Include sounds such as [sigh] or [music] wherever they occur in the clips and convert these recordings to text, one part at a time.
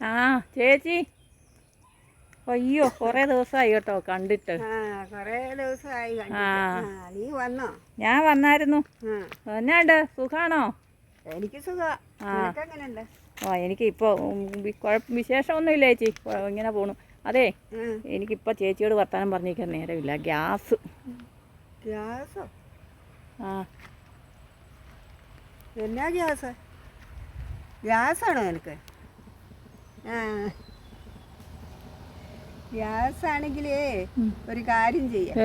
ആ ചേച്ചി. അയ്യോ കുറേ ദിവസമായി കേട്ടോ കണ്ടിട്ട്. ദിവസമായി നീ വന്നോ? ഞാൻ വന്നായിരുന്നു. എന്നാണ്ട് സുഖാണോ? എനിക്ക് സുഖാ. ആ. എനിക്ക് ഇപ്പോൾ കുഴപ്പം വിശേഷമൊന്നുമില്ല ചേച്ചി. ഇങ്ങനെ പോണു. അതെ എനിക്കിപ്പോൾ ചേച്ചിയോട് വർത്താനം പറഞ്ഞിരിക്കാൻ നേരമില്ല. ഗ്യാസ്. ഗ്യാസോ? ആ. എന്നാ ഗ്യാസ്? ഗ്യാസാണോ എനിക്ക് ഗ്യാസ് ആണെങ്കിലേ ഒരു കാര്യം ചെയ്യാം.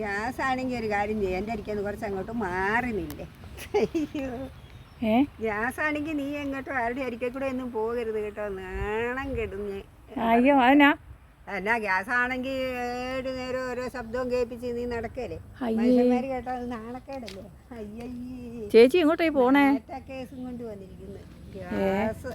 ഗ്യാസ് ആണെങ്കിൽ ഒരു കാര്യം ചെയ്യാം. എന്റെ അരിക്കാൻ കുറച്ച് അങ്ങോട്ട് മാറി നില്ലേ ഗ്യാസ് ആണെങ്കിൽ നീ എങ്ങോട്ടോ ആരുടെ അരിക്കൽ കൂടെ ഒന്നും പോകരുത് കേട്ടോ. നാണം കെടുന്ന്. അയ്യോ അതിനാ അല്ല ഗ്യാസ് ആണെങ്കിൽ ഏഴ് നേരം ഓരോ ശബ്ദവും കേൾപ്പിച്ച് നീ നടക്കല്ലേ. മനുഷ്യന്മാര് കേട്ടോ അത് നാണക്കേടല്ലേ? അയ്യയ്യേ. ചേച്ചി ഇങ്ങോട്ടേ പോണേ? കേസും കൊണ്ട് വന്നിരിക്കുന്നു ഗ്യാസ്.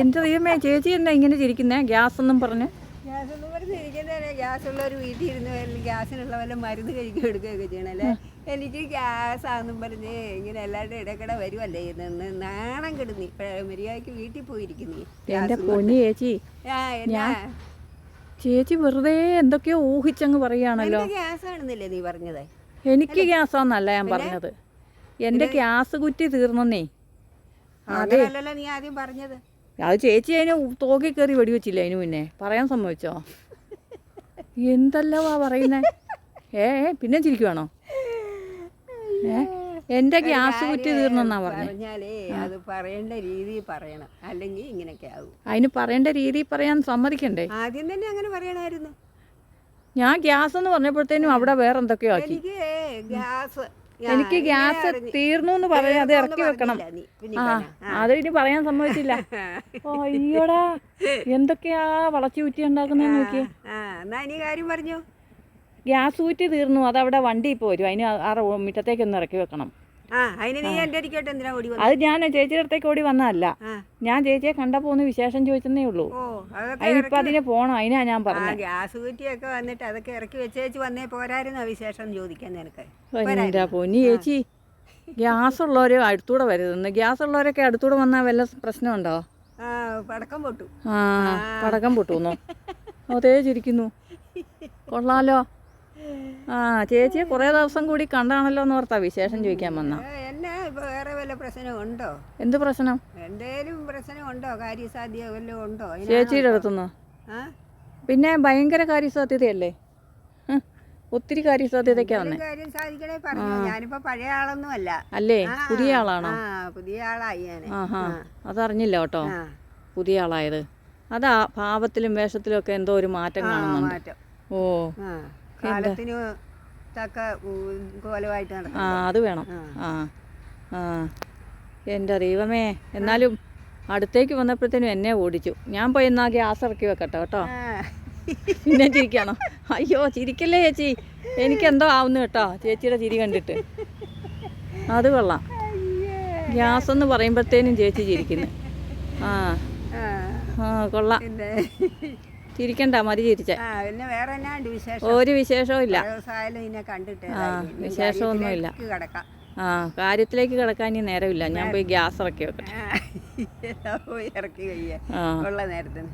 എന്റെ ദൈവമേ ചേച്ചി എന്നാ ഇങ്ങനെ ചിരിക്കുന്നേ? ഗ്യാസ് ഒന്നും പറഞ്ഞു. ഗ്യാസ് ഒന്നും പറഞ്ഞ് ഇരിക്കുന്നതന്നെ ഗ്യാസ് ഉള്ളവർ വീട്ടിൽ ഇരുന്ന് ഗ്യാസിനുള്ള വല്ല മരുന്ന് കഴിക്കുക എടുക്കുകയൊക്കെ ചെയ്യണല്ലേ? എനിക്ക് ഗ്യാസ് ആണെന്നും പറഞ്ഞ് ഇങ്ങനെ എല്ലാവരുടെ ഇടയ്ക്കിടെ വരുമല്ലേ നിന്ന് നാണം കിടന്നി. മര്യാദയ്ക്ക് വീട്ടിൽ പോയിരിക്കുന്നു. എന്റെ പൊന്നി ചേച്ചി. ചേച്ചി വെറുതെ എന്തൊക്കെയോ ഊഹിച്ചങ്ങ് പറയുകയാണല്ലോ. നിനക്ക് ഗ്യാസ് ആണെന്നില്ലേ നീ പറഞ്ഞത്? എനിക്ക് ഗ്യാസ് ഗ്യാസാന്നല്ല ഞാൻ പറഞ്ഞത്. എന്റെ ഗ്യാസ് കുറ്റി തീർന്നേ അതെ. നീ ആദ്യം പറഞ്ഞത്. അത് ചേച്ചി അതിന് തോക്കി കയറി വെടിവെച്ചില്ല അതിന് മുന്നേ? പറയാൻ സമ്മതിച്ചോ? എന്തല്ലവാ പറയുന്നേ? ഏ പിന്നെ ചിരിക്കുവാണോ? ഏ എന്റെ ഗ്യാസ് കുറ്റി തീർന്നെന്നാ പറഞ്ഞേ. അത് പറയേണ്ട രീതി പറയണം. അല്ലെങ്കിൽ ഇങ്ങനെയൊക്കെ ആവും. അതിന് പറയേണ്ട രീതി പറയാൻ സമ്മതിക്കണ്ടേ? ആദ്യം തന്നെ അങ്ങനെ പറയണമായിരുന്നു ഞാൻ ഗ്യാസ് എന്ന് പറഞ്ഞപ്പോഴത്തേനും അവിടെ വേറെ എന്തൊക്കെയോ ആക്കി. എനിക്ക് ഗ്യാസ് എനിക്ക് ഗ്യാസ് തീർന്നു എന്ന് പറയാം അത് ഇറക്കി വെക്കണം. ആ അത് ഇനി പറയാൻ സമ്മതിച്ചില്ല. [laughs] അയ്യോടാ എന്തൊക്കെയാ വളച്ചു ഊറ്റി ഉണ്ടാക്കുന്ന നോക്കിയേ. കാര്യം പറഞ്ഞു. ഗ്യാസ് ഊറ്റി തീർന്നു അതവിടെ വണ്ടി ഇപ്പോൾ വരും അതിന് ആ റോ- മുറ്റത്തേക്ക് ഒന്ന് ഇറക്കി വെക്കണം. അത് ഞാൻ ചേച്ചിയുടെ അടുത്തേക്ക് ഓടി വന്നതല്ല. ഞാൻ ചേച്ചിയെ കണ്ടപ്പോ ഒന്ന് വിശേഷം ചോദിച്ചെന്നേ ഉള്ളൂ. അതിനിപ്പോൾ അതിന് പോണം അതിനാ ഞാൻ പറഞ്ഞത് ഗ്യാസ് കുറ്റിയൊക്കെ വന്നിട്ട് അതൊക്കെ ഇറക്കി വെച്ചേച്ച് വന്നേ പോരായിരുന്നോ വിശേഷം ചോദിക്കാൻ നിനക്ക്? പൊന്നി ചേച്ചി ഗ്യാസ് ഉള്ളവരെ അടുത്തൂടെ വരുന്നു ഗ്യാസ് ഉള്ളവരൊക്കെ അടുത്തൂടെ വന്നാൽ വല്ല പ്രശ്നമുണ്ടോ? പടക്കം പൊട്ടു. ആ. പടക്കം പൊട്ടുന്നു? അതേ ചിരിക്കുന്നു. കൊള്ളാലോ. ആ ചേച്ചിയെ കുറേ ദിവസം കൂടി കണ്ടാണല്ലോ എന്ന് ഓർത്താ വിശേഷം ചോദിക്കാൻ വന്ന. എന്നാ വേറെ വല്ല പ്രശ്നമുണ്ടോ എന്ത് പ്രശ്നം? എന്തേലും ഉണ്ടോ? വല്ലതും ചേച്ചിയുടെ അടുത്തുനിന്ന് പിന്നെ ഭയങ്കര കാര്യസാധ്യതയല്ലേ? ഒത്തിരി കാര്യസാധ്യതയ്ക്കാ വന്നേ. എന്തെങ്കിലും കാര്യം സാധിക്കണേ പറഞ്ഞു. ഞാനിപ്പോ പഴയ ആളൊന്നും അല്ല? അല്ലേ പുതിയ ആളാണോ? പുതിയ ആളായി ആഹാ. അതറിഞ്ഞില്ല കേട്ടോ. പുതിയ ആളായത്. അതാ ഭാവത്തിലും വേഷത്തിലും ഒക്കെ എന്തോ ഒരു മാറ്റം കാണുന്നുണ്ട്. ഓ. കാലത്തിന് തക്ക കോലമായിട്ട് നടക്കും. ആ അത് വേണം. ആ. ആ എന്റെ ദൈവമേ എന്നാലും അടുത്തേക്ക് വന്നപ്പോഴത്തേനും എന്നെ ഓടിച്ചു. ഞാൻ പോയി എന്നാ ഗ്യാസ് ഇറക്കി വെക്കട്ടെ കേട്ടോ. പിന്നെ ചിരിക്കണോ. അയ്യോ ചിരിക്കല്ലേ ചേച്ചി? എനിക്കെന്തോ ആവുന്നു കേട്ടോ ചേച്ചിയുടെ ചിരി കണ്ടിട്ട്. അത് കൊള്ളാം. ഗ്യാസ് എന്ന് പറയുമ്പോഴത്തേനും ചേച്ചി ചിരിക്കുന്നു. ആ. ആ, കൊള്ളാം. ചിരിക്കണ്ട മതി ചിരിച്ച. പിന്നെ വേറെ വിശേഷം? ഒരു വിശേഷവും ഇല്ല. നിന്നെ കണ്ടിട്ട് ആ, വിശേഷമൊന്നുമില്ല. കിടക്കാം. ആ കാര്യത്തിലേക്ക് കിടക്കാൻ ഇനി നേരമില്ല. ഞാൻ പോയി ഗ്യാസ് ഇറക്കി വെക്കട്ടെ. പോയി ഇറക്കി കഴിയാ. ഉള്ള നേരത്തിന്.